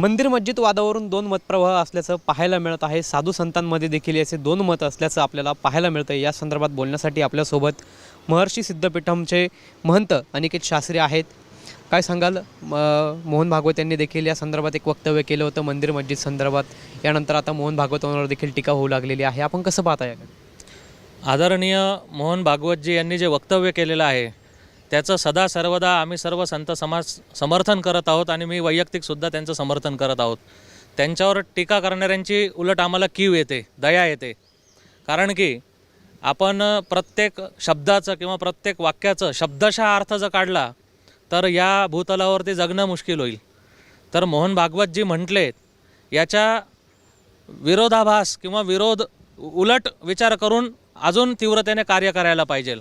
मंदिर मस्जिद वादावरून दोन मतप्रवाह असल्याचं पाहायला मिळत आहे. साधू संतांमध्ये देखील याचे दोन मत असल्याचं आपल्याला पाहायला मिळतं या संदर्भात बोलण्यासाठी आपल्यासोबत महर्षी सिद्धपीठमचे महंत अनिकेत शास्त्री आहेत. काय सांगाल? मोहन भागवत यांनी देखील या संदर्भात एक वक्तव्य केलं होतं मंदिर मस्जिद संदर्भात. यानंतर आता मोहन भागवतांवर देखील टीका होऊ लागलेली आहे. आपण कसं पाहता याकडे? आदरणीय मोहन भागवतजी यांनी जे वक्तव्य केलेलं आहे त्याचं सदा सर्वदा आम्ही सर्व संत समाज समर्थन करत आहोत आणि मी वैयक्तिकसुद्धा त्यांचं समर्थन करत आहोत. त्यांच्यावर टीका करणाऱ्यांची उलट आम्हाला कीव येते दया येते. कारण की आपण प्रत्येक शब्दाचं किंवा प्रत्येक वाक्याचं शब्दशः अर्थ जर काढला तर या भूतलावरती जगणं मुश्किल होईल. तर मोहन भागवतजी म्हटले याच्या विरोधाभास किंवा विरोध उलट विचार करून अजून तीव्रतेने कार्य करायला पाहिजे.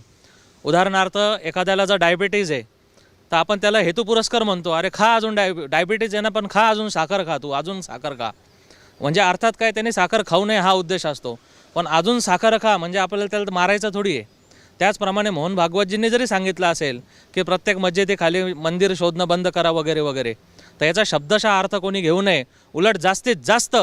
उदाहरणार्थ एखाद्याला जर डायबिटीज आहे तर आपण त्याला हेतुपुरस्कर म्हणतो अरे खा अजून डाय डायबिटीज आहे ना पण खा अजून साखर खा तू अजून साखर खा. म्हणजे अर्थात काय त्याने साखर खाऊ नये हा उद्देश असतो. पण अजून साखर खा म्हणजे आपल्याला त्याला मारायचं थोडी आहे. त्याचप्रमाणे मोहन भागवतजींनी जरी सांगितलं असेल की प्रत्येक मस्जिदीखाली मंदिर शोधणं बंद करा वगैरे वगैरे तर याचा शब्दशः अर्थ कोणी घेऊ नये. उलट जास्तीत जास्त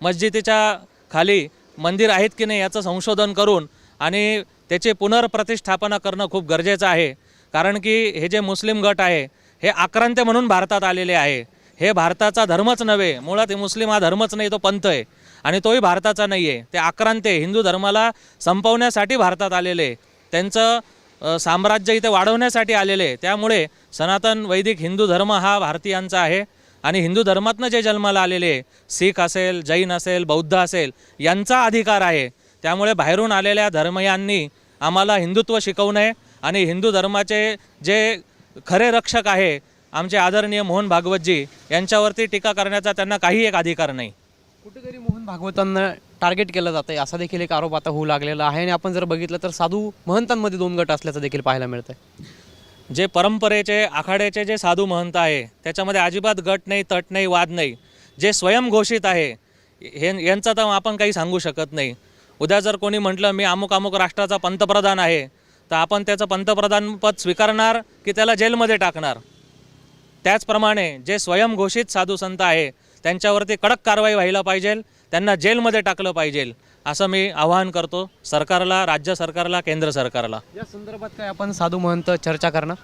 मस्जिदीच्या खाली मंदिर आहेत की नाही याचं संशोधन करून आणि त्याची पुनर्प्रतिष्ठापना करणं खूप गरजेचं आहे. कारण की हे जे मुस्लिम गट आहे हे आक्रांत म्हणून भारतात आलेले आहे. हे भारताचा धर्मच नव्हे मुळात हे मुस्लिम हा धर्मच नाही तो पंथ आहे. आणि तोही भारताचा नाही आहे ते आक्रांत हिंदू धर्माला संपवण्यासाठी भारतात आलेले त्यांचं साम्राज्य इथे वाढवण्यासाठी आलेले त्यामुळे सनातन वैदिक हिंदू धर्म हा भारतीयांचा आहे. आणि हिंदू धर्मातनं जे जन्माला आलेले सिख असेल जैन असेल बौद्ध असेल यांचा अधिकार आहे. त्यामुळे बाहेरून आलेल्या धर्मयांनी आम्हाला हिंदुत्व शिकवू नये आणि हिंदू धर्माचे जे खरे रक्षक आहे आमचे आदरणीय मोहन भागवतजी यांच्यावरती टीका करण्याचा त्यांना काही एक अधिकार नाही. कुठेतरी मोहन भागवतांना टार्गेट केलं जातं असा देखील एक आरोप आता होऊ लागलेला आहे. आणि आपण जर बघितलं तर साधू महंतांमध्ये दोन गट असल्याचं देखील पाहायला मिळतंय. जे परंपरेचे आखाड्याचे जे साधू महंत आहे त्याच्यामध्ये अजिबात गट नाही तट नाही वाद नाही. जे स्वयंघोषित आहे हे यांचं तर आपण काही सांगू शकत नाही. उद्या जर कोणी म्हटलं मी अमुक अमुक राष्ट्राचा पंतप्रधान आहे तर आपण त्याचं पंतप्रधान पद स्वीकारणार की त्याला जेलमध्ये टाकणार? त्याचप्रमाणे जे स्वयंघोषित साधू संत आहे त्यांच्यावरती कडक कारवाई व्हायला पाहिजे त्यांना जेलमध्ये टाकलं पाहिजे असं मी आवाहन करतो सरकारला राज्य सरकारला केंद्र सरकारला. या संदर्भात काय आपण साधू महंत चर्चा करणार?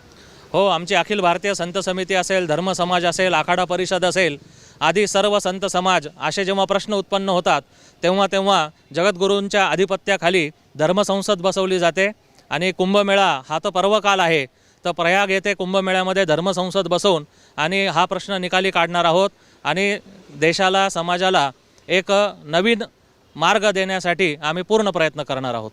हो आमची अखिल भारतीय संत समिती असेल धर्म समाज असेल आखाडा परिषद असेल आधी सर्व संत समाज असे जेव्हा प्रश्न उत्पन्न होतात तेव्हा तेव्हा जगद्गुरूंच्या आधिपत्याखाली धर्मसंसद बसवली जाते आणि कुंभमेळा हा तर पर्वकाल आहे. तर प्रयाग येथे कुंभमेळ्यामध्ये धर्मसंसद बसवून आणि हा प्रश्न निकाली काढणार आहोत आणि देशाला समाजाला एक नवीन मार्ग देण्यासाठी आम्ही पूर्ण प्रयत्न करणार आहोत.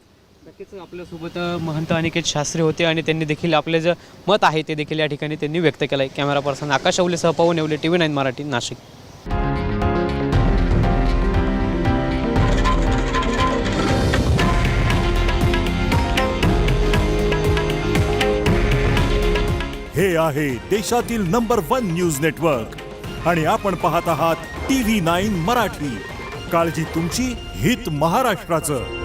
नक्कीच आपल्यासोबत महंत अनिकेत शास्त्री होते आणि त्यांनी देखील आपले जे मत आहे ते देखील या ठिकाणी त्यांनी व्यक्त केलं आहे camera person Akash अवलेसह Pavan Yewale T V nine Marathi Nashik. हे आहे देशातील नंबर वन न्यूज नेटवर्क. आणि आपण पाहत आहात टी व्ही नाईन मराठी. काळजी तुमची हित महाराष्ट्राचं.